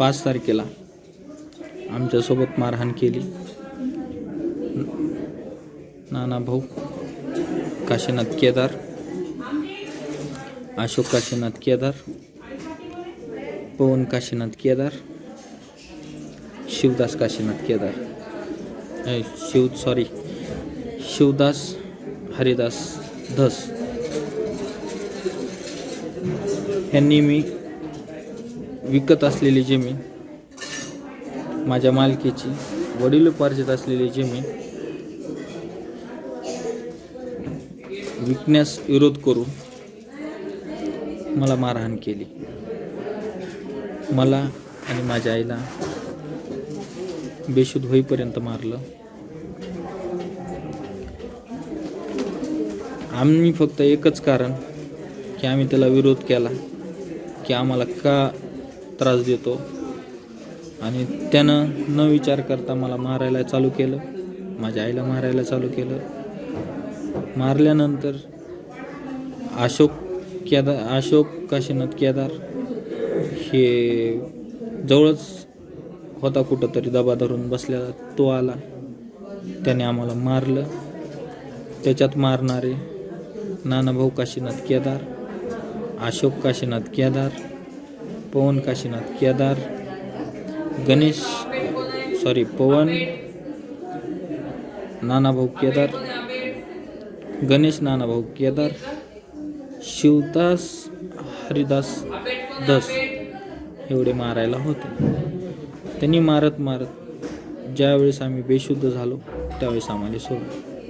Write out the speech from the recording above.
पाच तारखेला आमच्यासोबत मारहाण केली. नाना भाऊ काशीनाथ केदार अशोक काशीनाथ केदार पवन काशीनाथ केदार शिवदास काशीनाथ केदार. शिव सॉरी शिवदास हरिदास धस. यांनी मी विकत असलेली जमीन माझ्या मालकीची वडिलोपार्जित असलेली जमीन विकण्यास विरोध करून मला मारहाण केली. मला आणि माझ्या आईला बेशुद्ध होईपर्यंत मारलं. आम्ही फक्त एकच कारण की आम्ही त्याला विरोध केला की आम्हाला का त्रास देतो. आणि त्यानं न विचार करता मला मारायला चालू केलं. माझ्या आईला मारायला चालू केलं. मारल्यानंतर अशोक केदार अशोक काशीनाथ केदार हे जवळच होता कुठंतरी दबा धरून बसलेला तो आला. त्याने आम्हाला मारलं. त्याच्यात मारणारे नानाभाऊ काशीनाथ केदार अशोक काशीनाथ केदार पवन काशीनाथ केदार गणेश सॉरी पवन नानाभाऊ केदार गणेश नानाभाऊ केदार शिवदास हरिदास दस एवढे मारायला होते. त्यांनी मारत मारत ज्यावेळेस आम्ही बेशुद्ध झालो त्यावेळेस आम्हाला सोडलं.